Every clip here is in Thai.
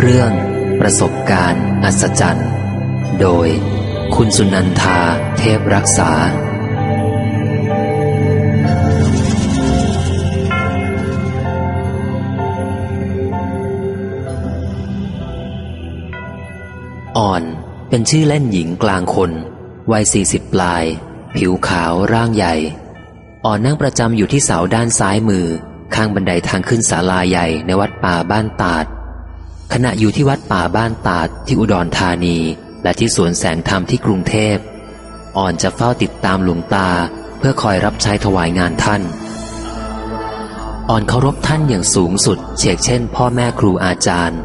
เรื่องประสบการณ์ อัศจรรย์ โดยคุณสุนันทาเทพรักษา อ่อนเป็นชื่อเล่นหญิงกลางคน วัยสี่สิบปลาย ผิวขาวร่างใหญ่ อ่อนนั่งประจำอยู่ที่เสาด้านซ้ายมือ ข้างบันไดทางขึ้นศาลาใหญ่ในวัดป่าบ้านตาด ขณะอยู่ที่วัดป่าบ้านตาดที่อุดรธานี และที่สวนแสงธรรมที่กรุงเทพ อ่อนจะเฝ้าติดตามหลวงตาเพื่อคอยรับใช้ถวายงานท่าน อ่อนเคารพท่านอย่างสูงสุดเชกเช่น พ่อแม่ครูอาจารย์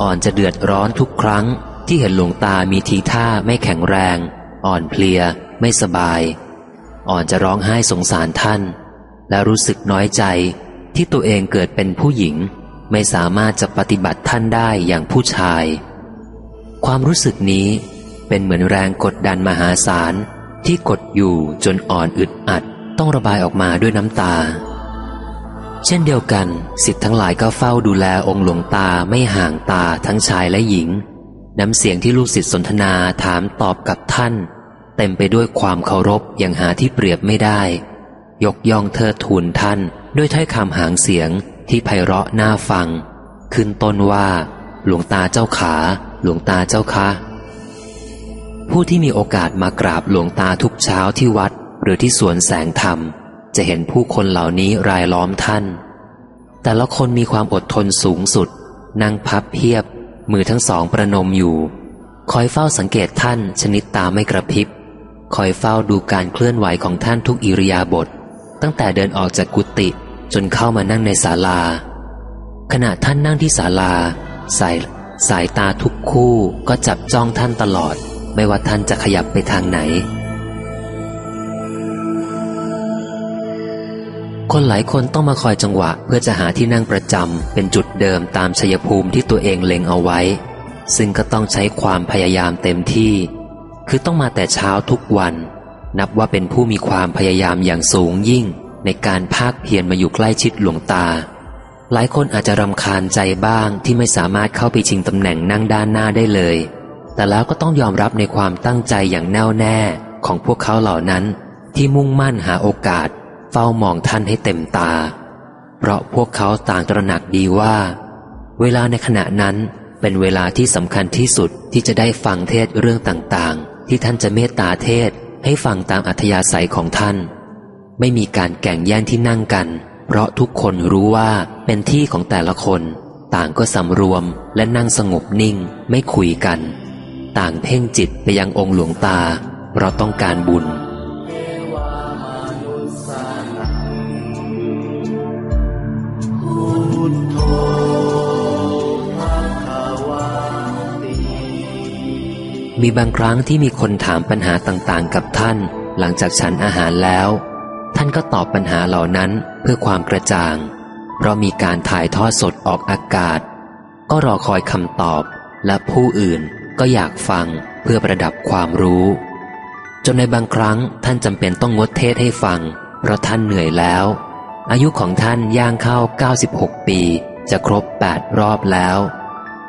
อ่อนจะเดือดร้อนทุกครั้งที่เห็นหลวงตามีทีท่าไม่แข็งแรง อ่อนเพลีย ไม่สบาย อ่อนจะร้องไห้สงสารท่าน และรู้สึกน้อยใจที่ตัวเองเกิดเป็นผู้หญิง ไม่สามารถจะปฏิบัติท่านได้อย่างผู้ชาย ความรู้สึกนี้เป็นเหมือนแรงกดดันมหาศาลที่กดอยู่จนอ่อนอึดอัดต้องระบายออกมาด้วยน้ำตา เช่นเดียวกันสิทธิ์ทั้งหลายก็เฝ้าดูแลองค์หลวงตาไม่ห่างตาทั้งชายและหญิง น้ำเสียงที่ลูกศิษย์สนทนาถามตอบกับท่าน เต็มไปด้วยความเคารพอย่างหาที่เปรียบไม่ได้ ยกย่องเทิดทูนท่าน ด้วยถ้อยคำหางเสียงที่ไพเราะน่าฟัง ขึ้นต้นว่า หลวงตาเจ้าขา หลวงตาเจ้าคะ ผู้ที่มีโอกาสมากราบหลวงตาทุกเช้าที่วัด หรือที่สวนแสงธรรม จะเห็นผู้คนเหล่านี้รายล้อมท่าน แต่ละคนมีความอดทนสูงสุด นั่งพับเพียบ มือทั้งสองประนมอยู่ คอยเฝ้าสังเกตท่านชนิดตาไม่กระพริบ คอยเฝ้าดูการเคลื่อนไหวของท่านทุกอิริยาบถตั้งแต่เดินออกจากกุฏิจนเข้ามานั่งในศาลา ขณะท่านนั่งที่ศาลา สายสายตาทุกคู่ก็จับจ้องท่านตลอด ไม่ว่าท่านจะขยับไปทางไหน คนหลายคนต้องมาคอยจังหวะเพื่อจะหาที่นั่งประจำเป็นจุดเดิมตามชัยภูมิที่ตัวเองเล็งเอาไว้ ซึ่งก็ต้องใช้ความพยายามเต็มที่ คือต้องมาแต่เช้าทุกวัน นับว่าเป็นผู้มีความพยายามอย่างสูงยิ่ง ในการภาคเพียรมาอยู่ใกล้ชิดหลวงตา หลายคนอาจจะรำคาญใจบ้างที่ไม่สามารถเข้าไปชิงตำแหน่งนั่งด้านหน้าได้เลย แต่แล้วก็ต้องยอมรับในความตั้งใจอย่างแน่วแน่ของพวกเขาเหล่านั้น ที่มุ่งมั่นหาโอกาส เฝ้ามองท่านให้เต็มตา เพราะพวกเขาต่างตระหนักดีว่า เวลาในขณะนั้นเป็นเวลาที่สำคัญที่สุดที่จะได้ฟังเทศเรื่องต่างๆ ที่ท่านจะเมตตาเทศให้ฟังตามอัธยาศัยของท่าน ไม่มีการแก่งแย่งที่นั่งกัน เพราะทุกคนรู้ว่าเป็นที่ของแต่ละคน ต่างก็สำรวมและนั่งสงบนิ่งไม่คุยกัน ต่างเพ่งจิตไปยังองค์หลวงตา เพราะต้องการบุญ มีบางครั้งที่มีคนถามปัญหาต่างๆ กับท่าน หลังจากฉันอาหารแล้ว ท่านก็ตอบปัญหาเหล่านั้นเพื่อความกระจ่าง เพราะมีการถ่ายทอดสดออกอากาศ ก็รอคอยคำตอบ และผู้อื่นก็อยากฟังเพื่อประดับความรู้ จนในบางครั้งท่านจำเป็นต้องงดเทศให้ฟัง เพราะท่านเหนื่อยแล้ว อายุของท่านย่างเข้า 96 ปี จะครบ 8 รอบแล้ว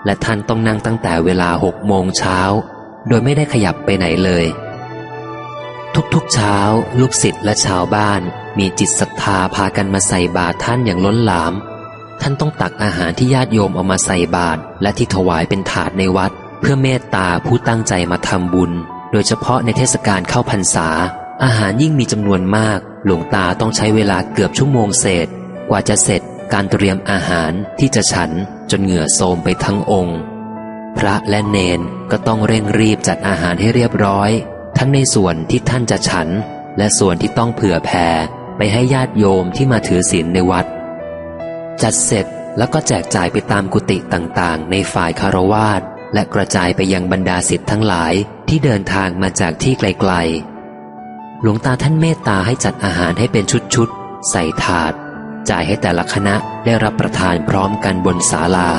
และท่านต้องนั่งตั้งแต่เวลาหกโมงเช้า โดยไม่ได้ขยับไปไหนเลย ทุกๆเช้า ลูกศิษย์และชาวบ้าน มีจิตศรัทธาพากันมาใส่บาตรท่านอย่างล้นหลาม ท่านต้องตักอาหารที่ญาติโยมเอามาใส่บาตรและที่ถวายเป็นถาดในวัด เพื่อเมตตาผู้ตั้งใจมาทำบุญ โดยเฉพาะในเทศกาลเข้าพรรษา อาหารยิ่งมีจำนวนมาก หลวงตาต้องใช้เวลาเกือบชั่วโมงเศษ กว่าจะเสร็จการเตรียมอาหารที่จะฉันจนเหงื่อโทมไปทั้งองค์ พระและเนนก็ต้องเร่งรีบจัดอาหารให้เรียบร้อย ทั้งในส่วนที่ท่านจะฉัน และส่วนที่ต้องเผื่อแผ่ไปให้ญาติโยมที่มาถือศีลในวัด จัดเสร็จแล้วก็แจกจ่ายไปตามกุฏิต่างๆ ในฝ่ายคารวาสและกระจายไปยังบรรดาศิษย์ทั้งหลายที่เดินทางมาจากที่ไกลๆ หลวงตาท่านเมตตาให้จัดอาหารให้เป็นชุดๆ ใส่ถาด จ่ายให้แต่ละคณะได้รับประทานพร้อมกันบนศาลา